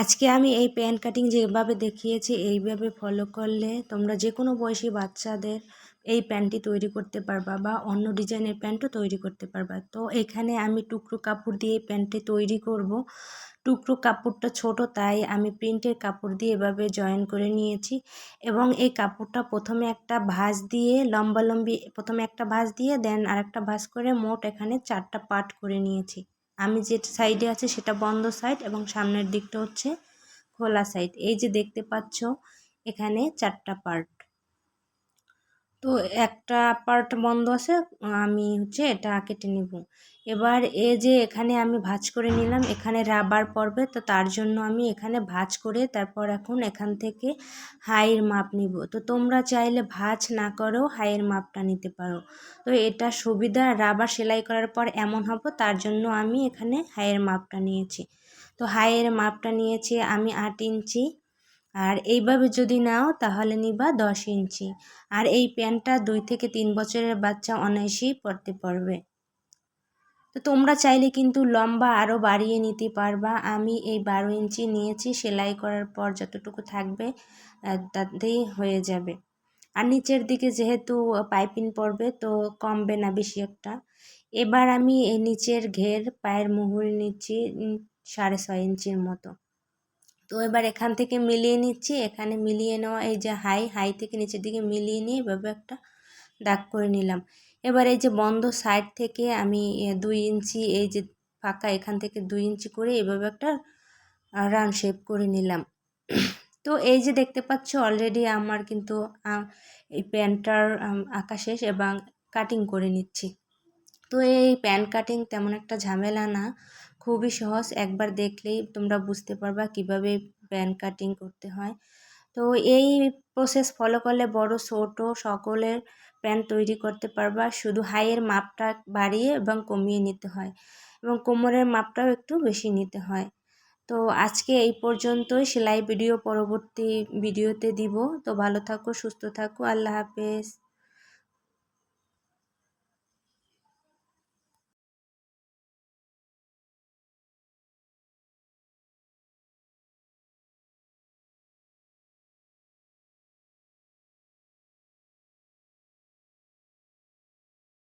আজকে আমি এই প্যান কাটিং যেভাবে দেখিয়েছি, এইভাবে ফলো করলে তোমরা যে কোনো বয়সী বাচ্চাদের এই প্যান্টটি তৈরি করতে পারবা বা অন্য ডিজাইনের প্যান্টও তৈরি করতে পারবা। তো এখানে আমি টুকরো কাপড় দিয়ে প্যান্টটি তৈরি করব। টুকরো কাপড়টা ছোট, তাই আমি প্রিন্টের কাপড় দিয়ে এভাবে জয়েন করে নিয়েছি এবং এই কাপড়টা প্রথমে একটা ভাঁজ দিয়ে লম্বা লম্বি, প্রথমে একটা ভাঁজ দিয়ে দেন আরেকটা ভাঁজ করে মোট এখানে চারটা পার্ট করে নিয়েছি। আমি যে সাইডে আছে সেটা বন্ধ সাইড এবং সামনের দিকটা হচ্ছে খোলা সাইড। এই যে দেখতে পাচ্ছ, এখানে চারটা পার্ট তো একটা পার্ট বন্ধ আছে, আমি হচ্ছে এটা কেটে নেব। এবার এ যে এখানে আমি ভাজ করে নিলাম, এখানে রাবার পড়বে, তো তার জন্য আমি এখানে ভাজ করে তারপর এখন এখান থেকে হাইয়ের মাপ নিব। তো তোমরা চাইলে ভাজ না করেও হাইয়ের মাপটা নিতে পারো। তো এটা সুবিধা রাবার সেলাই করার পর এমন হবে, তার জন্য আমি এখানে হাইয়ের মাপটা নিয়েছি। তো হাইয়ের মাপটা নিয়েছি আমি আট ইঞ্চি। আর এইভাবে যদি নাও, তাহলে নিবা দশ ইঞ্চি। আর এই প্যান্টটা দুই থেকে তিন বছরের বাচ্চা অনায়াসেই পরতে পারবে। তো তোমরা চাইলে কিন্তু লম্বা আরও বাড়িয়ে নিতে পারবা। আমি এই বারো ইঞ্চি নিয়েছি, সেলাই করার পর যতটুকু থাকবে তাতেই হয়ে যাবে। আর নিচের দিকে যেহেতু পাইপিং পড়বে, তো কমবে না বেশি একটা। এবার আমি এই নিচের ঘের, পায়ের মুহুর নিচ্ছি সাড়ে ছয় ইঞ্চির মতো। তো এবার এখান থেকে মিলিয়ে নিচ্ছি। এখানে মিলিয়ে নেওয়া এই যে হাই হাই থেকে নিচের দিকে মিলিয়ে নিয়ে এভাবে একটা দাগ করে নিলাম। এবার এই যে বন্ধ সাইড থেকে আমি দুই ইঞ্চি, এই যে ফাঁকা এখান থেকে দুই ইঞ্চি করে এভাবে একটা রান শেপ করে নিলাম। তো এই যে দেখতে পাচ্ছ অলরেডি আমার কিন্তু এই প্যান্টটার আঁকা শেষ এবং কাটিং করে নিচ্ছি। তো এই প্যান কাটিং তেমন একটা ঝামেলা না। খুবই সহজ। একবার দেখলেই তোমরা বুঝতে পারবা কীভাবে প্যান কাটিং করতে হয়। তো এই প্রসেস ফলো করলে বড়, ছোট সকলের প্যান্ট তৈরি করতে পারবা। শুধু হাইয়ের মাপটা বাড়িয়ে এবং কমিয়ে নিতে হয় এবং কোমরের মাপটাও একটু বেশি নিতে হয়। তো আজকে এই পর্যন্তই। সেলাই ভিডিও পরবর্তী ভিডিওতে দিব। তো ভালো থাকো, সুস্থ থাকো। আল্লাহ হাফেজ।